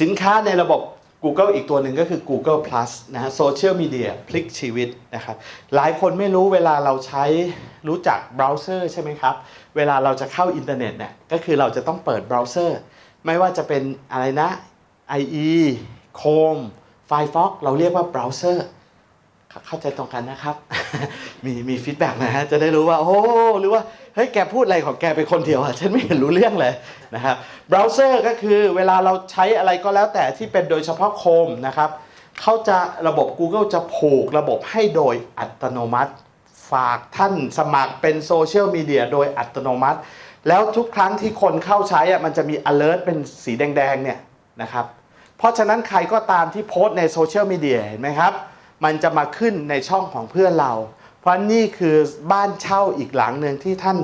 สินค้าในระบบ Google อีกตัวหนึ่งก็คือ Google Plus นะฮะโซเชียลมีเดียพลิกชีวิตนะครับหลายคนไม่รู้เวลาเราใช้รู้จักเบราว์เซอร์ใช่ไหมครับ เวลาเราจะเข้าอินเทอร์เน็ตเนี่ยก็คือเราจะต้องเปิดเบราว์เซอร์ ไม่ว่าจะเป็นอะไรนะ IE Chrome Firefox เราเรียกว่าเบราว์เซอร์เข้าใจตรงกันนะครับ มีมีฟีดแบ็กนะฮะจะได้รู้ว่า โอ้หรือว่า ฮ้ยแกพูดอะไรของแกเป็นคนเดียวอะฉันไม่เห็นรู้เรื่องเลยนะครับเบราว์เซอร์ก็คือเวลาเราใช้อะไรก็แล้วแต่ที่เป็นโดยเฉพาะโคมนะครับเขาจะระบบ Google จะผูกระบบให้โดยอัตโนมัติ ฝากท่านสมัครเป็นโซเชียลมีเดียโดยอัตโนมัติ แล้วทุกครั้งที่คนเข้าใช้อะมันจะมี alert เป็นสีแดงๆเนี่ยนะครับเพราะฉะนั้นใครก็ตามที่โพสต์ในโซเชียลมีเดียเห็นไหมครับ มันจะมาขึ้นในช่องของเพื่อนเรา เพราะนี่คือบ้านเช่าอีกหลังหนึ่งที่ท่าน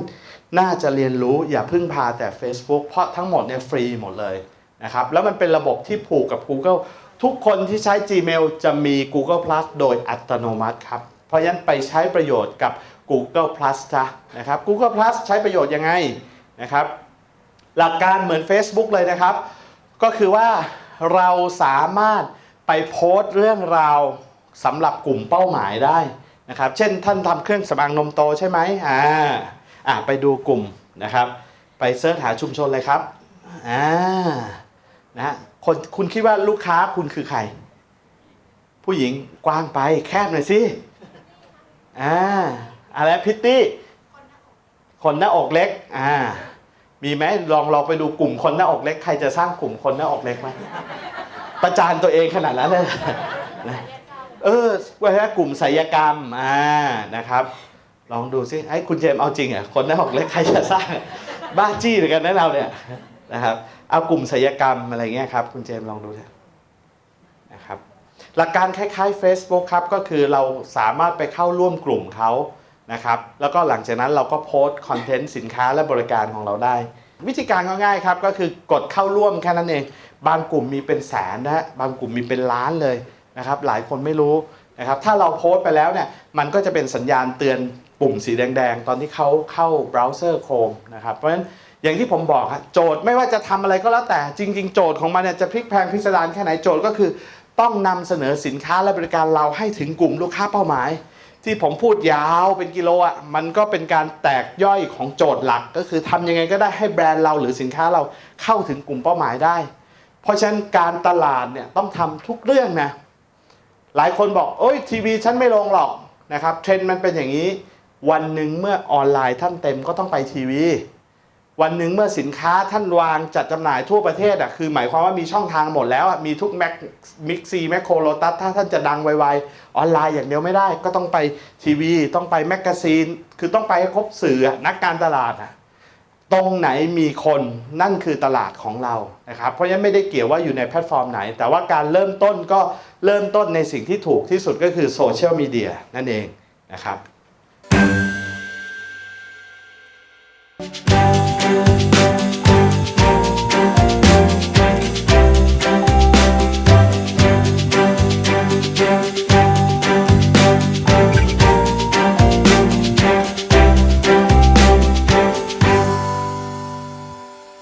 น่าจะเรียนรู้อย่าพึ่งพาแต่ Facebook เพราะทั้งหมดเนี่ยฟรีหมดเลยนะครับแล้วมันเป็นระบบที่ผูกกับ Google ทุกคนที่ใช้ Gmail จะมี Google Plus โดยอัตโนมัติครับ เพราะฉะนั้นไปใช้ประโยชน์กับ Google Plus จ้ะนะครับ Google Plus ใช้ประโยชน์ยังไงนะครับ หลักการเหมือน Facebook เลยนะครับ ก็คือว่าเราสามารถไปโพสต์เรื่องราวสำหรับกลุ่มเป้าหมายได้ นะครับ เช่นท่านทำเครื่องสำอางนมโตใช่ไหมอ่าอ่าไปดูกลุ่มนะครับ ไปเสิร์ชหาชุมชนเลยครับอ่านะคนคุณคิดว่าลูกค้าคุณคือใคร ผู้หญิงกว้างไปแคบหน่อยสิอ่าอะไรพิตตี้คนหน้าอกเล็กอ่ามีไหมลองลองไปดูกลุ่มคนหน้าอกเล็ก ใครจะสร้างกลุ่มคนหน้าอกเล็กไหมประจานตัวเองขนาดนั้นเลย เออว่าแค่กลุ่มศิลกรรมอ่านะครับ ลองดูซิไอ้คุณเจมเอาจริงอะคนหน้าอกเล็กใครจะสร้างบ้าจี้เหมือนกันนะเราเนี่ยนะครับเอากลุ่มศิลกรรมอะไรเงี้ยครับ คุณเจมลองดูนะครับหลักการคล้ายๆ Facebook ครับก็คือเราสามารถไปเข้าร่วมกลุ่มเขานะครับแล้วก็หลังจากนั้นเราก็โพสต์คอนเทนต์สินค้าและบริการของเราได้ วิธีการก็ง่ายครับก็คือกดเข้าร่วมแค่นั้นเอง บางกลุ่มมีเป็นแสนนะฮะบางกลุ่มมีเป็นล้านเลย นะครับหลายคนไม่รู้นะครับถ้าเราโพสต์ไปแล้วเนี่ยมันก็จะเป็นสัญญาณเตือนปุ่มสีแดง ๆ ตอนที่เขาเข้าเบราว์เซอร์โคมนะครับเพราะฉะนั้นอย่างที่ผมบอกครโจทย์ไม่ว่าจะทำอะไรก็แล้วแต่จริง ๆ โจทย์ของมันเนี่ยจะพลิกแพงพิสดารแค่ไหนโจทย์ก็คือ ต้องนำเสนอสินค้าและบริการเราให้ถึงกลุ่มลูกค้าเป้าหมาย ที่ผมพูดยาวเป็นกิโลอะมันก็เป็นการแตกย่อยของโจทย์หลัก ก็คือทำยังไงก็ได้ให้แบรนด์เราหรือสินค้าเราเข้าถึงกลุ่มเป้าหมายได้ เพราะฉะนั้นการตลาดเนี่ยต้องทำทุกเรื่องนะ หลายคนบอกโอ้ยทีวีฉันไม่ลงหรอกนะครับเทรนด์มันเป็นอย่างนี้ วันหนึ่งเมื่อออนไลน์ท่านเต็มก็ต้องไปทีวี วันหนึ่งเมื่อสินค้าท่านวางจัดจำหน่ายทั่วประเทศอะคือหมายความว่ามีช่องทางหมดแล้วอะมีทุกแม็กมิกซีแมคโครโลตัสถ้าท่านจะดังไวๆออนไลน์อย่างเดียวไม่ได้ ก็ต้องไปทีวี ต้องไปแมกกาซีน คือต้องไปให้ครบสื่อนักการตลาดอะ ตรงไหนมีคนนั่นคือตลาดของเรานะครับเพราะฉะนั้นไม่ได้เกี่ยวว่าอยู่ในแพลตฟอร์มไหน แต่ว่าการเริ่มต้นก็เริ่มต้นในสิ่งที่ถูกที่สุดก็คือโซเชียลมีเดียนั่นเองนะครับ